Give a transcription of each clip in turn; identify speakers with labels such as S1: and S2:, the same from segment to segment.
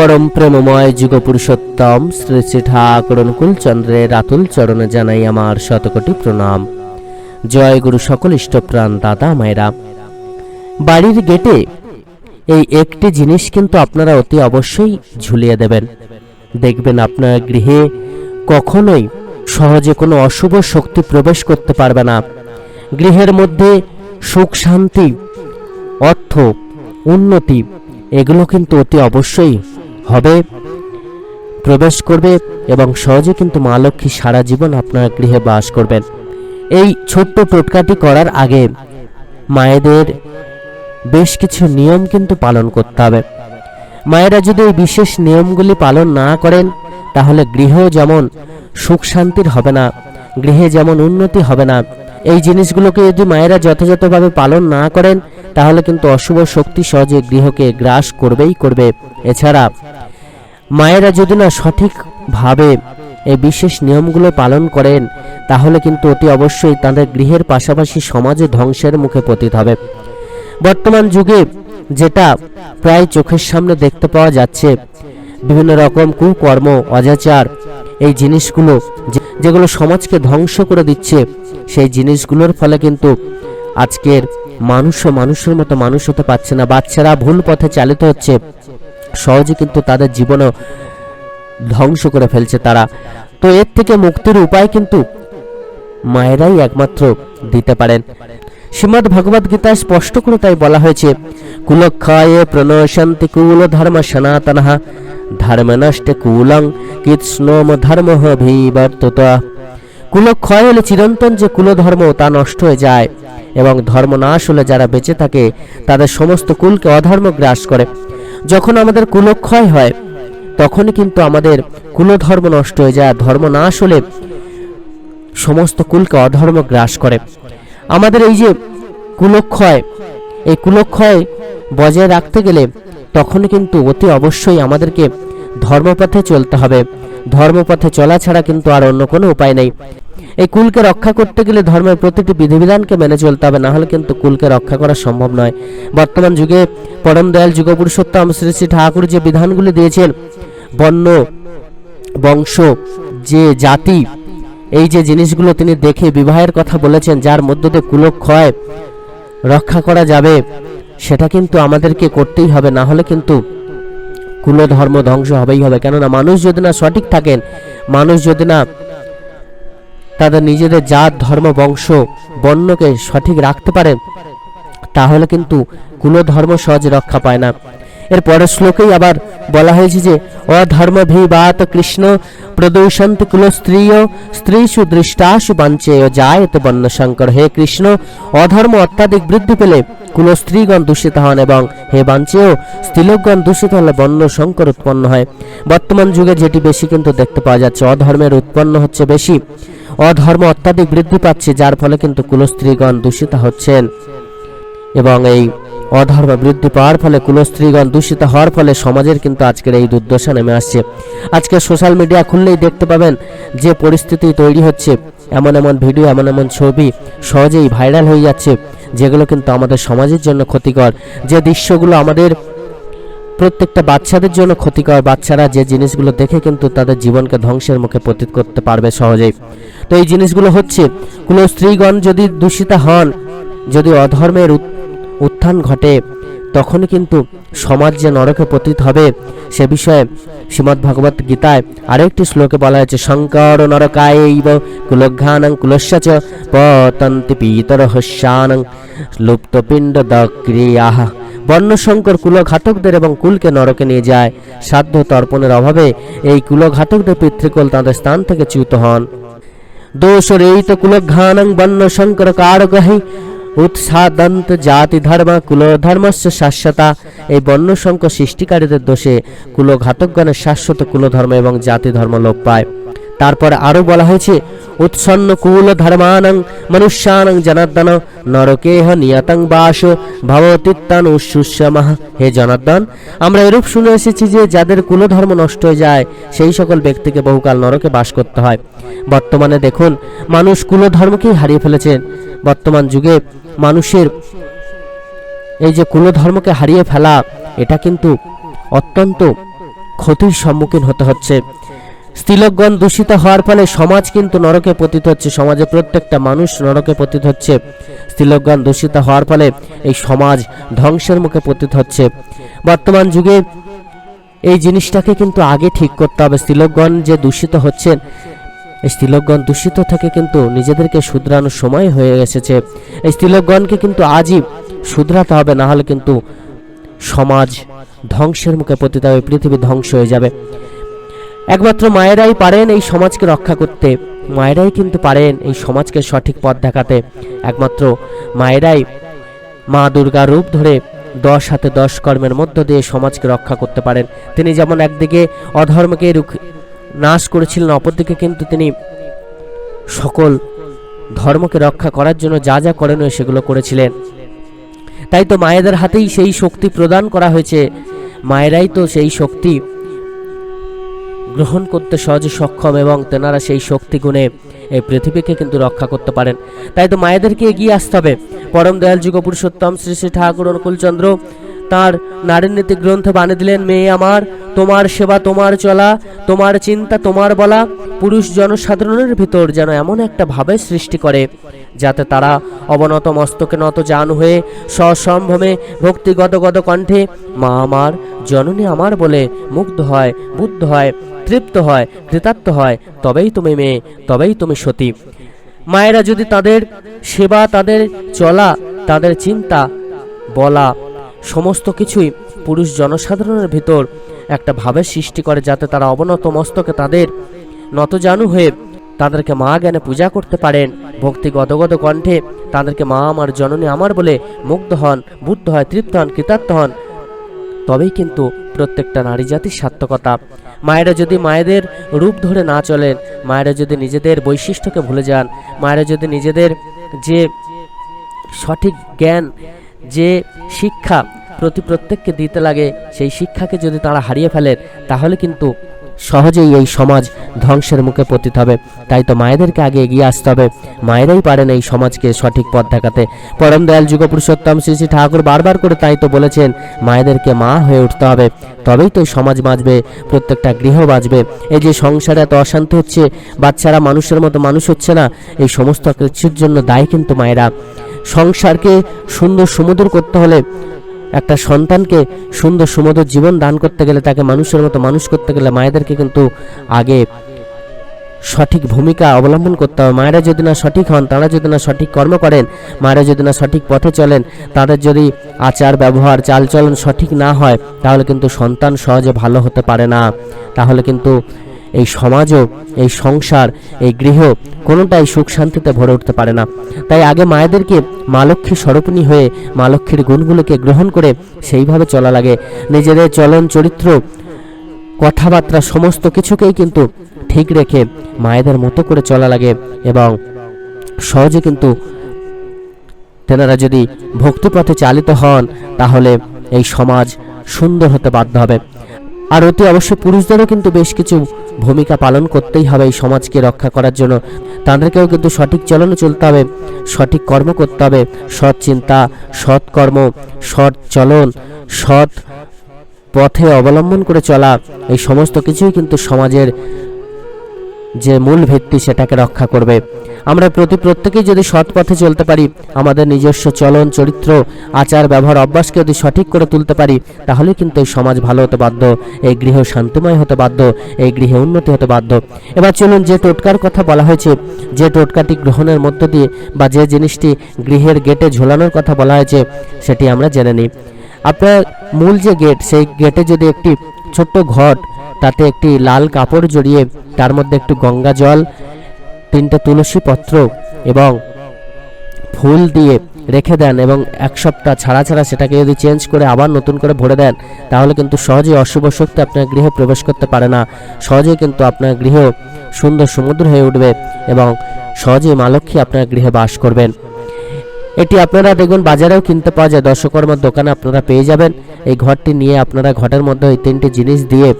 S1: পরম প্রেমময় যুগ পুরুষোত্তম শ্রী শ্রী ঠাকুর অনুকূল চন্দ্রের চরণে জানাই আমার শতকোটি প্রণাম। জয় গুরু সকল ইষ্টপ্রাণ দাদা মায়েরা। বাড়ির গেটে এই একটি জিনিস কিন্তু আপনারা অতি অবশ্যই ঝুলিয়ে দেবেন। দেখবেন আপনার গৃহে কখনোই সহজে কোনো অশুভ শক্তি প্রবেশ করতে পারবে না। গৃহের মধ্যে সুখ, শান্তি, অর্থ, উন্নতি, এগুলো কিন্তু অতি অবশ্যই হবে, প্রবেশ করবে এবং সহজে কিন্তু মা লক্ষ্মী সারা জীবন আপনার গৃহে বাস করবেন। এই ছোট্ট টোটকাটি করার আগে মায়েদের বেশ কিছু নিয়ম কিন্তু পালন করতে হবে। মায়েরা যদি এই বিশেষ নিয়মগুলি পালন না করেন, তাহলে গৃহ যেমন সুখ শান্তির হবে না, গৃহে যেমন উন্নতি হবে না, এই জিনিসগুলোকে যদি মায়েরা যথাযথভাবে পালন না করেন, তাহলে কিন্তু অশুভ শক্তি সহজে গৃহকে গ্রাস করবেই করবে। এছাড়া মায়েরা যদি না সঠিকভাবে এই বিশেষ নিয়মগুলো পালন করেন, তাহলে কিন্তু অতি অবশ্যই তাদের গৃহের পাশাপাশি সমাজে ধ্বংসের মুখে পতিত হবে। বর্তমান যুগে যেটা প্রায় চোখের সামনে দেখতে পাওয়া যাচ্ছে, বিভিন্ন রকম কুকর্ম, অজাচার, এই জিনিসগুলো যেগুলো সমাজকে ধ্বংস করে দিচ্ছে, সেই জিনিসগুলোর ফলে কিন্তু আজকের মানুষও মানুষের মতো মানুষ হতে পারছে না। বাচ্চারা ভুল পথে চালিত হচ্ছে। সহজে কিন্তু তাদের জীবনও ধ্বংস করে ফেলছে তারা। তো এর থেকে মুক্তির উপায় কিন্তু মায়েরাই একমাত্র দিতে পারেন। শ্রীমদ্ ভগবদ গীতায় স্পষ্ট করে তাই বলা হয়েছে, কুলক্ষয় প্রণশন্তি কুল ধর্ম সনাতন ধর্ম নষ্ট কুলং কৃষ্ণম ধর্ম ভিবর্তত কুলক্ষয় হলে চিরন্তন যে কুলধর্ম তা নষ্ট হয়ে যায় এবং ধর্ম নাশ হলে যারা বেঁচে থাকে তাদের সমস্ত কুলকে অধর্ম গ্রাস করে। যখন আমাদের কুলক্ষয় হয়, তখনই কিন্তু আমাদের কুলধর্ম নষ্ট হয়ে যায়, ধর্ম নাশ হলে সমস্ত কুলকে অধর্ম গ্রাস করে। আমাদের এই যে কুলক্ষয়, এই কুলক্ষয় বজায় রাখতে গেলে তখন কিন্তু অতি অবশ্যই আমাদেরকে ধর্মপথে চলতে হবে। ধর্মপথে চলা ছাড়া কিন্তু আর অন্য কোনো উপায় নেই। এই কুলকে রক্ষা করতে গেলে ধর্মের প্রতিটি বিধিবিধানকে মেনে চলতে হবে না হলে কিন্তু কুলকে রক্ষা করা সম্ভব নয়। বর্তমান যুগে পরম দয়াল যুগ পুরুষোত্তম শ্রী শ্রী ঠাকুর যে বিধানগুলি দিয়েছেন, বন্য, বংশ, যে জাতি, এই যে জিনিসগুলো তিনি দেখে বিবাহের কথা বলেছেন, যার মধ্য দিয়ে কুলক্ষয় রক্ষা করা যাবে, সেটা কিন্তু আমাদেরকে করতেই হবে না হলে কিন্তু কুলধর্ম ধ্বংস হবেই হবে। কেননা মানুষ যদি না সঠিক থাকেন, মানুষ যদি না তাদের নিজেদের জাত, ধর্ম, বংশ, বর্ণকে সঠিক রাখতে পারে, তাহলে কিন্তু কুলধর্ম সহজে রক্ষা পায় না। এর পরের শ্লোকেই আবার বলা হয়েছে যে অধর্ম ভিবাত কৃষ্ণ প্রদূষন্ত কুল স্ত্রীয় স্ত্রীষু দৃষ্টাসু বাঞ্চেয় জায়ত বন্য শঙ্কর হে কৃষ্ণ, অধর্ম অত্যাধিক বৃদ্ধি পেলে কুল স্ত্রীগণ দূষিত হন এবং হে বাঞ্চেয়, স্ত্রীলোকগণ দূষিত হলে বন্য শঙ্কর উৎপন্ন হয়। বর্তমান যুগে যেটি বেশি কিন্তু দেখতে পাওয়া যাচ্ছে, অধর্মের উৎপন্ন হচ্ছে বেশি। অধর্ম অত্যাধিক বৃদ্ধি পাচ্ছে, যার ফলে কিন্তু কুলস্ত্রীগণ দূষিত হচ্ছেন। এবং এই অধর্ম বৃদ্ধি পাওয়ার ফলে, কুলস্ত্রীগণ দূষিত হওয়ার ফলে সমাজের কিন্তু আজকের এই দুর্দশা নেমে আসছে। আজকে সোশ্যাল মিডিয়া খুললেই দেখতে পাবেন যে পরিস্থিতি তৈরি হচ্ছে। এমন এমন ভিডিও, এমন এমন ছবি সহজেই ভাইরাল হয়ে যাচ্ছে, যেগুলো কিন্তু আমাদের সমাজের জন্য ক্ষতিকর। যে দৃশ্যগুলো আমাদের প্রত্যেকটা বাচ্চাদের জন্য ক্ষতিকর। বাচ্চারা যে জিনিসগুলো দেখে কিন্তু তাদের জীবনকে ধ্বংসের মুখে পতিত করতে পারবে সহজেই। তো এই জিনিসগুলো হচ্ছে, কোনো স্ত্রীগণ যদি দূষিতা হন, যদি অধর্মের উত- উত্থান ঘটে তখন কিন্তু সমাজ যে নরকে পতিত হবে, সে বিষয়ে শ্রীমদ্ ভগবত গীতায় আরেকটি শ্লোকে বলা হয়েছে, শঙ্কর নরকায়ৈব কুলঘ্রানং কুলস্য চ পতন্তি পিতর হস্যানং লুপ্তপিণ্ড দক্রিয়াহ বর্ণশঙ্কর কুলঘাতকদের এবং কুলকে নরকে নিয়ে যায়। সাধ্য তর্পণের অভাবে এই কুলঘাতকদের পিতৃকুল তাদের স্থান থেকে চ্যুত হন। দোষরেই তো কুলঘ্রানং বন্য শঙ্কর কারগহি উৎসাদন্ত জাতি ধর্ম কুল ধর্মস্য শাশ্বতা। এই বন্য শঙ্কর সৃষ্টিকারীদের দোষে কুলঘাতকগণের শাশ্বত কুলধর্ম এবং জাতি ধর্ম লোপ পায়। তারপরে আরও বলা হয়েছে, উৎসন্ন কুল ধর্মানং মনুষ্যানং জনার্দন নরকেহ নিয়তং বাস ভবতিত্তান উৎসুষ্যমহ হে জনার্দন। আমরা এরূপ শুনে এসেছি যে যাদের কুলধর্ম নষ্ট হয়ে যায়, সেই সকল ব্যক্তিকে বহুকাল নরকে বাস করতে হয়। বর্তমানে দেখুন, মানুষ কুলধর্মকেই হারিয়ে ফেলেছেন বর্তমান যুগে মানুষের এই যে কুলধর্মকে হারিয়ে ফেলা, এটা কিন্তু অত্যন্ত ক্ষতির সম্মুখীন হতে হচ্ছে। স্ত্রীলোকগণ দূষিত হওয়ার ফলে সমাজ কিন্তু নরকে পতিত হচ্ছে সমাজে প্রত্যেকটা মানুষ নরকে পতিত হচ্ছে। স্ত্রীলোকগণ দূষিত হওয়ার ফলে এই সমাজ ধ্বংসের মুখে পতিত হচ্ছে। বর্তমান যুগে এই জিনিসটাকে কিন্তু আগে ঠিক করতে হবে। স্ত্রীলোকগণ যে দূষিত হচ্ছেন এই স্ত্রীলোকগণ দূষিত থেকে কিন্তু নিজেদেরকে শুধরানোর সময় হয়ে এসেছে। এই স্ত্রীলোকগণকে কিন্তু আজই শুধরাতে হবে না হলে কিন্তু সমাজ ধ্বংসের মুখে পতিত হবে, পৃথিবী ধ্বংস হয়ে যাবে। একমাত্র মায়েরাই পারেন এই সমাজকে রক্ষা করতে। মায়েরাই কিন্তু পারেন এই সমাজকে সঠিক পথ দেখাতে। একমাত্র মায়েরাই মা দুর্গা রূপ ধরে দশ হাতে দশ কর্মের মধ্য দিয়ে সমাজকে রক্ষা করতে পারেন। তিনি যেমন একদিকে অধর্মকে নাশ করেছিলেন, অপরদিকে কিন্তু তিনি সকল ধর্মকে রক্ষা করার জন্য যা যা করণীয় সেগুলো করেছিলেন। তাই তো মায়েদের হাতেই সেই শক্তি প্রদান করা হয়েছে। মায়েরাই তো সেই শক্তি গ্রহণ করতে সহজে সক্ষম এবং তেনারা সেই শক্তিগুণে এই পৃথিবীকে কিন্তু রক্ষা করতে পারেন। তাই তো মায়েদেরকে এগিয়ে আসতে হবে। পরম দয়াল যুগ পুরুষোত্তম শ্রী শ্রী ঠাকুর অনুকূলচন্দ্র তাঁর নারীর নীতি গ্রন্থে বানিয়ে দিলেন, মেয়ে আমার তোমার সেবা তোমার চলা, তোমার চিন্তা তোমার বলা, পুরুষ জনসাধারণের ভিতর যেন এমন একটা ভাবের সৃষ্টি করে, যাতে তারা অবনত মস্তকে নত জান হয়ে, সসম্ভ্রমে ভক্তিগত গত কণ্ঠে, মা আমার, জননী আমার বলে মুগ্ধ হয়, বুদ্ধ হয়, তৃপ্ত হয়, কৃতার্থ হয়, তবেই তুমি মেয়ে, তবেই তুমি সতী। মায়েরা যদি তাদের সেবা, তাদের চলা, তাদের চিন্তা, বলা, সমস্ত কিছুই পুরুষ জনসাধারণের ভিতর একটা ভাবের সৃষ্টি করে যাতে তারা অবনত মস্তকে তাদের নতজানু হয়ে তাদেরকে মা জ্ঞানে পূজা করতে পারেন। ভক্তি গদগদ কণ্ঠে তাদেরকে মা আমার জননী আমার বলে মুগ্ধ হন, বুদ্ধ হয়, তৃপ্ত হন, কৃতার্থ হন। তবেই কিন্তু প্রত্যেকটা নারী জাতির সার্থকতা। মায়েরা যদি মায়েদের রূপ ধরে না চলেন, মায়েরা যদি নিজেদের বৈশিষ্ট্যকে ভুলে যান, মায়েরা যদি নিজেদের যে সঠিক জ্ঞান, যে শিক্ষা প্রতি প্রত্যেককে দিতে লাগে, সেই শিক্ষাকে যদি তারা হারিয়ে ফেলেন তাহলে কিন্তু সহজেই এই সমাজ ধ্বংসের মুখে পতিত হবে। তাই তো মায়েদেরকে আগে এগিয়ে আসতে হবে। মায়েরাই পারেন এই সমাজকে সঠিক পথ দেখাতে। পরম দয়াল যুগ শ্রী শ্রী ঠাকুর বারবার করে তাই তো বলেছেন, মায়েদেরকে মা হয়ে উঠতে হবে। তবেই তো সমাজ বাঁচবে, প্রত্যেকটা গৃহ বাঁচবে। এই যে সংসারে এত অশান্তি হচ্ছে, বাচ্চারা মানুষের মতো মানুষ হচ্ছে না, এই সমস্ত কিছুর জন্য দায়ী কিন্তু মায়েরা। সংসারকে সুন্দর সমুদ্র করতে হলে একটা সন্তানকে সুন্দর সুমধুর জীবন দান করতে গেলে, তাকে মানুষের মতো মানুষ করতে গেলে মায়েদেরকে কিন্তু আগে সঠিক ভূমিকা অবলম্বন করতে হবে। মায়েরা যদি না সঠিক হন, তারা যদি না সঠিক কর্ম করেন, মায়েরা যদি না সঠিক পথে চলেন, তাদের যদি আচার, ব্যবহার, চালচলন সঠিক না হয়, তাহলে কিন্তু সন্তান সহজে ভালো হতে পারে না। তাহলে কিন্তু এই সমাজও, এই সংসার, এই গৃহ কোনোটাই সুখ শান্তিতে ভরে উঠতে পারে না। তাই আগে মায়েদেরকে মা লক্ষ্মী স্বরূপিণী হয়ে মা লক্ষ্মীর গুণগুলোকে গ্রহণ করে সেইভাবে চলা লাগে। নিজেদের চলন চরিত্র, কথাবার্তা সমস্ত কিছুকেই কিন্তু ঠিক রেখে মায়েদের মতো করে চলা লাগে এবং সহজে কিন্তু তেনারা যদি ভক্তিপথে চালিত হন, তাহলে এই সমাজ সুন্দর হতে বাধ্য হবে। আর অতি অবশ্য পুরুষদেরও কিন্তু বেশ কিছু ভূমিকা পালন করতেই হবে এই সমাজকে রক্ষা করার জন্য। তাদেরকেও কিন্তু সঠিক চলনে চলতে হবে, সঠিক কর্ম করতে হবে। সৎ চিন্তা, সৎ কর্ম, সৎ চলন, সৎ পথে অবলম্বন করে চলা, এই সমস্ত কিছুই কিন্তু সমাজের যে মূল ভিত্তি সেটাকে রক্ষা করবে। আমরা প্রতি প্রত্যেকেই যদি সৎ পথে চলতে পারি, আমাদের নিজস্ব চলন, চরিত্র, আচার, ব্যবহার, অভ্যাসকে যদি সঠিক করে তুলতে পারি, তাহলে কিন্তু এই সমাজ ভালো হতে বাধ্য, এই গৃহ শান্তিময় হতে বাধ্য, এই গৃহে উন্নতি হতে বাধ্য। এবার চলুন যে টোটকার কথা বলা হয়েছে, যে টোটকাটি গ্রহণের মধ্য দিয়ে বা যে জিনিসটি গৃহের গেটে ঝোলানোর কথা বলা হয়েছে, সেটি আমরা জেনে নিই। আপনার মূল যে গেট, সেই গেটে যদি একটি ছোট্ট ঘট তাতে একটি লাল কাপড় জড়িয়ে তার মধ্যে একটু গঙ্গা জল, তিনটে তুলসী পত্র এবং ফুল দিয়ে রেখে দেন এবং এক সপ্তাহ ছাড়া ছাড়া সেটাকে যদি চেঞ্জ করে আবার নতুন করে ভরে দেন, তাহলে কিন্তু সহজেই অশুভ শক্তি আপনার গৃহে প্রবেশ করতে পারে না। সহজেই কিন্তু আপনার গৃহ সুন্দর সমুদ্র হয়ে উঠবে এবং সহজেই মা লক্ষ্মী আপনার গৃহে বাস করবেন। এটি আপনারা দেখুন, বাজারেও কিনতে পাওয়া যায়। দর্শকর্মার দোকানে আপনারা পেয়ে যাবেন। এই ঘরটি নিয়ে আপনারা ঘরের মধ্যে ওই তিনটি জিনিস দিয়ে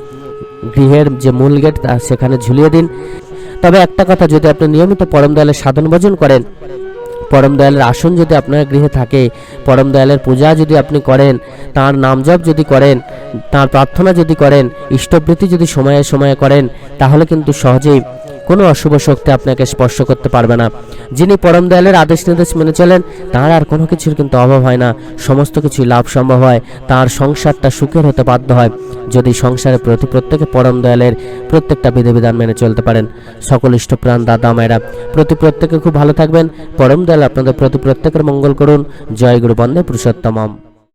S1: গৃহের যে মূল গেট, তা সেখানে ঝুলিয়ে দিন। তবে একটা কথা, যদি আপনি নিয়মিত পরম দয়ালের সাধন ভজন করেন, পরম দয়ালের আসন যদি আপনার গৃহে থাকে, পরম দয়ালের পূজা যদি আপনি করেন, তার নাম জপ যদি করেন, তার প্রার্থনা যদি করেন, ইষ্টবৃত্তি যদি সময়ে সময়ে করেন, তাহলে কিন্তু সহজেই কোনো অশুভ শক্তি আপনাকে স্পর্শ করতে পারবে না। যিনি পরম দয়ালের আদেশ নির্দেশ মেনে চলেন, তার আর কোনো কিছুর কিন্তু অভাব হয় না। সমস্ত কিছুই লাভ সম্ভব হয়। তার সংসারটা সুখের হতে বাধ্য হয়। যদি সংসারে প্রতি প্রত্যেকে পরম দয়ালের প্রত্যেকটা বিধিবিধান মেনে চলতে পারেন, সকল ইষ্টপ্রাণ দাদা মায়েরা, প্রতি প্রত্যেকে খুব ভালো থাকবেন। পরম দয়াল আপনাদের প্রতি প্রত্যেকের মঙ্গল করুন। জয় গুরু বন্দে পুরুষোত্তমম।